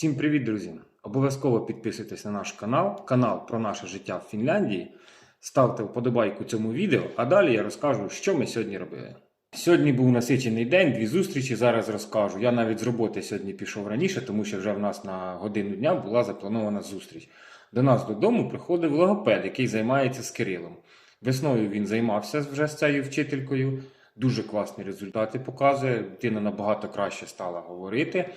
Всім привіт, друзі! Обов'язково підписуйтесь на наш канал, канал про наше життя в Фінляндії. Ставте вподобайку цьому відео, а далі я розкажу, що ми сьогодні робили. Сьогодні був насичений день, дві зустрічі. Зараз розкажу. Я навіть з роботи сьогодні пішов раніше, тому що вже в нас на годину дня була запланована зустріч. До нас додому приходив логопед, який займається з Кирилом. Весною він займався вже з цією вчителькою. Дуже класні результати показує. Дитина набагато краще стала говорити.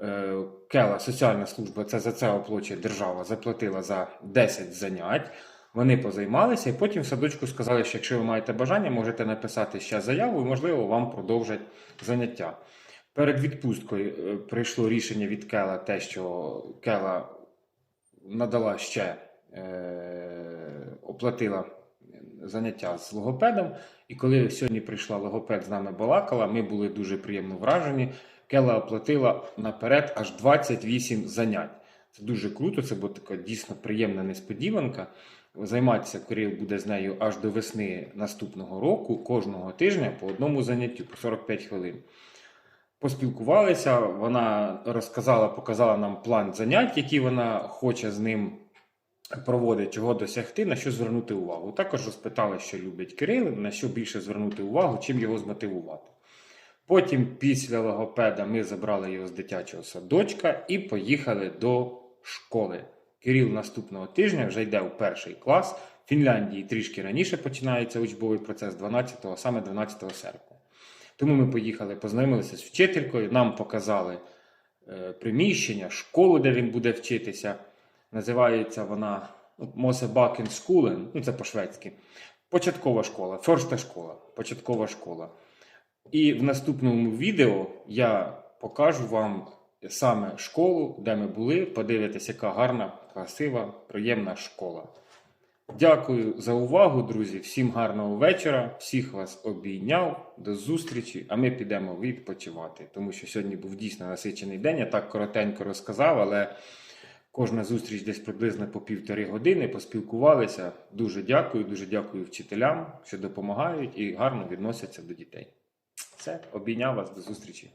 Е, Кела, соціальна служба, це за це оплачує держава, заплатила за 10 занять. Вони позаймалися, і потім в садочку сказали, що якщо ви маєте бажання, можете написати ще заяву, і можливо вам продовжать заняття. Перед відпусткою е, прийшло рішення від Кела, те, що Кела надала ще е, оплатила заняття з логопедом. І коли сьогодні прийшла логопед з нами балакала, ми були дуже приємно вражені. Кела оплатила наперед аж 28 занять. Це дуже круто, це була така дійсно приємна несподіванка. Займатися Кирил буде з нею аж до весни наступного року, кожного тижня по одному заняттю, по 45 хвилин. Поспілкувалися, вона розказала, показала нам план занять, які вона хоче з ним проводить, чого досягти, на що звернути увагу. Також розпитали, що любить Кирил, на що більше звернути увагу, чим його змотивувати. Потім, після логопеда, ми забрали його з дитячого садочка і поїхали до школи. Кирил наступного тижня вже йде у перший клас. В Фінляндії трішки раніше починається учбовий процес 12, а саме 12 серпня. Тому ми поїхали, познайомилися з вчителькою, нам показали е, приміщення, школу, де він буде вчитися. Називається вона Скулен, ну це по-шведськи. Початкова школа, ферста школа, початкова школа. І в наступному відео я покажу вам саме школу, де ми були. Подивитесь, яка гарна, красива, приємна школа. Дякую за увагу, друзі. Всім гарного вечора. Всіх вас обійняв. До зустрічі. А ми підемо відпочивати. Тому що сьогодні був дійсно насичений день. Я так коротенько розказав, але кожна зустріч десь приблизно по півтори години. Поспілкувалися. Дуже дякую, дуже дякую вчителям, що допомагають і гарно відносяться до дітей. Все, обійняв вас до зустрічі.